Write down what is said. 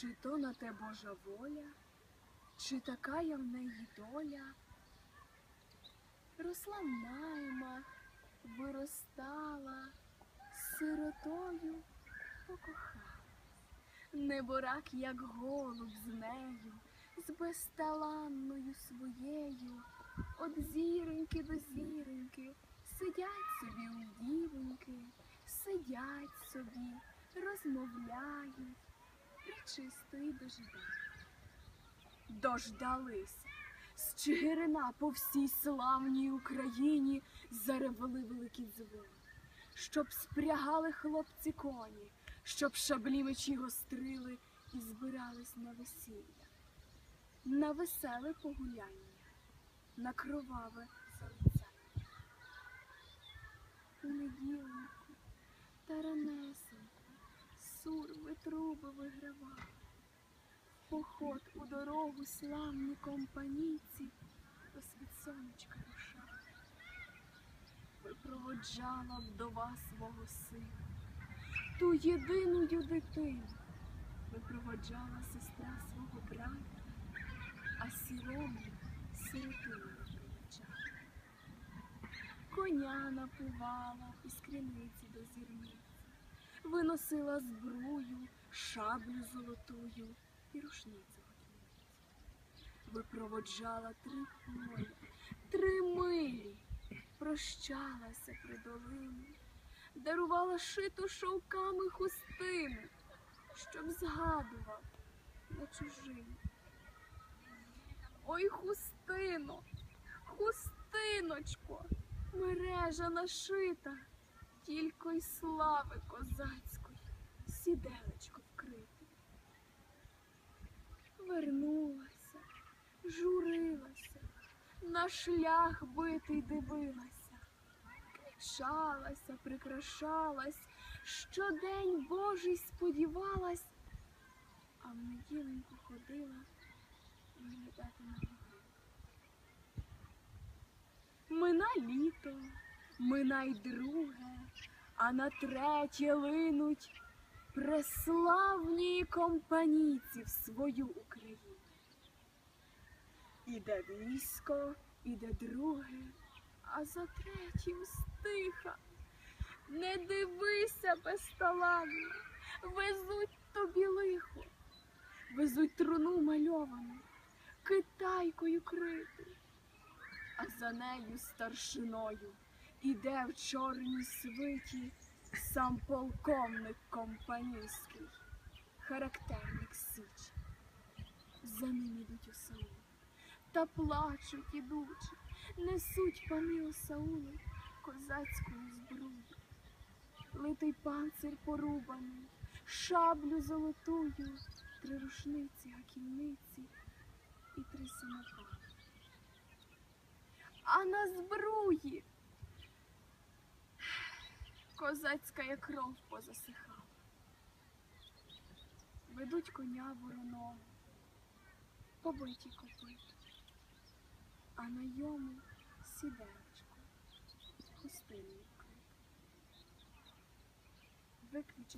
Чи то на те Божа воля, чи така я в неї доля? Росла найма, виростала, сиротою покохала. Неборак, як голуб з нею, з безталанною своєю, От зіроньки до зіроньки, сидять собі у дівоньки, сидять собі, розмовляють, причисто і дожидають. Дождалися. З Чигирина по всій славній Україні заревели великі дзвони, щоб спрягали хлопці коні, щоб шаблі мечі гострили і збирались на весілля, на веселе погуляння, на кроваве залицяння. У неділеньку та ранесеньку сурми труби вигравали. В Поход у дорогу славні компанійці до світ сонечка рушали. Випроводжала вдова свого сина, ту єдиною дитину, випроводжала сестра свого брата, а сірому сиротину випроводжала. Коня напувала із криниці до зірниці, виносила збрую, шаблю золотую і рушницю. Випроводжала три поля, три милі, прощалася при долині, дарувала шиту шовками хустину, щоб згадував на чужину. Ой, хустино, хустиночко, мережа нашита, тільки й слави козацької, сіделечко вкрите. Вернулася, журилася, на шлях битий дивилася, квітчалася, прикрашалась, щодень Божий сподівалась, а в неділеньку ходила виглядати на могилу. Мина літо, мина й друге, а на третє линуть преславні компанійці в свою Україну. Іде військо, іде друге, а за третім стиха. Не дивися безталанно, везуть тобі лихо, везуть труну мальовану, китайкою криту, а за нею старшиною іде в чорній свиті сам полковник компанійський, характерник Січі. За ним ідуть у осаули, та плачуть ідучи, несуть пани осаули козацькою зброю. Литий панцир порубаний, шаблю золотую, три рушниці, гаківниці і три самопали. А на збруї козацька кров позасихала. Ведуть коня вороного, побиті копит, а на йому сідечко, хустиною вкрите. Виключить